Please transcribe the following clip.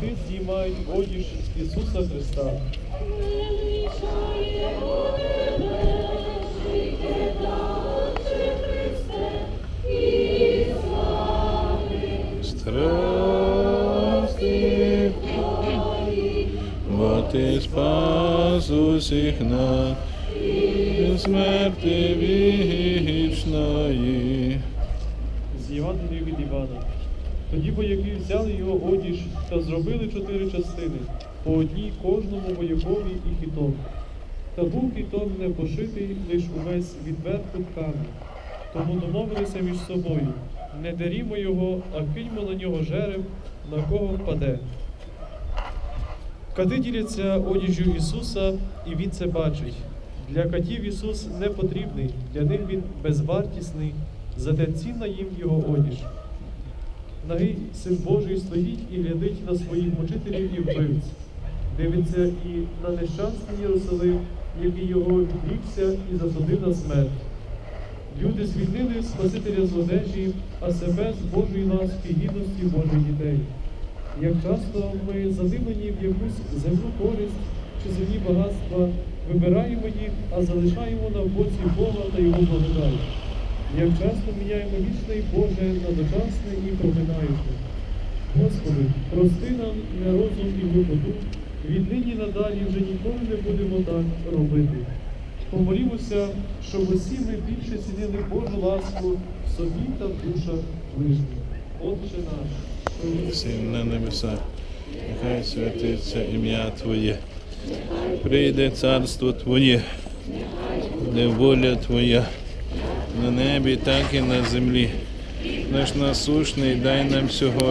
Ти здіймають одіж Ісуса Христа. Страсти, бо ти спас усіх нас смерти вічної. З Євангелія від Івана. Тоді вояки взяли його одіж та зробили чотири частини, по одній кожному воякові і хітом. Та був хітом не пошитий лиш увесь від верху ткани. Тому домовилися між собою не дарімо його, а киньмо на нього жереб, на кого впаде. Кати діляться одіжю Ісуса, і Він це бачить. Для катів Ісус не потрібний, для них Він безвартісний, зате цінна їм Його одіж. Нагий Син Божий стоїть і глядить на своїх мучителів і вбивць, дивиться і на нещасний Єрусалим, який його відрікся і засудив на смерть. Люди звільнили Спасителя з одежі, а себе з Божої ласки гідності Божих дітей. Як часто ми задивлені в якусь земну користь чи земні багатства, вибираємо їх, а залишаємо на боці Бога та Його благодать. Як часто міняємо вічне і Боже на дочасне і проминаюче. Господи, прости нам нерозум і глупоту, віднині надалі вже ніколи не будемо так робити. Помолімося, щоб усі ми більше цінили Божу ласку в собі та в душах ближніх. Отче наш, що на небесах, нехай святиться ім'я Твоє. Прийде царство Твоє, де воля Твоя, на небі, так і на землі. Наш насущний дай нам сьогодні.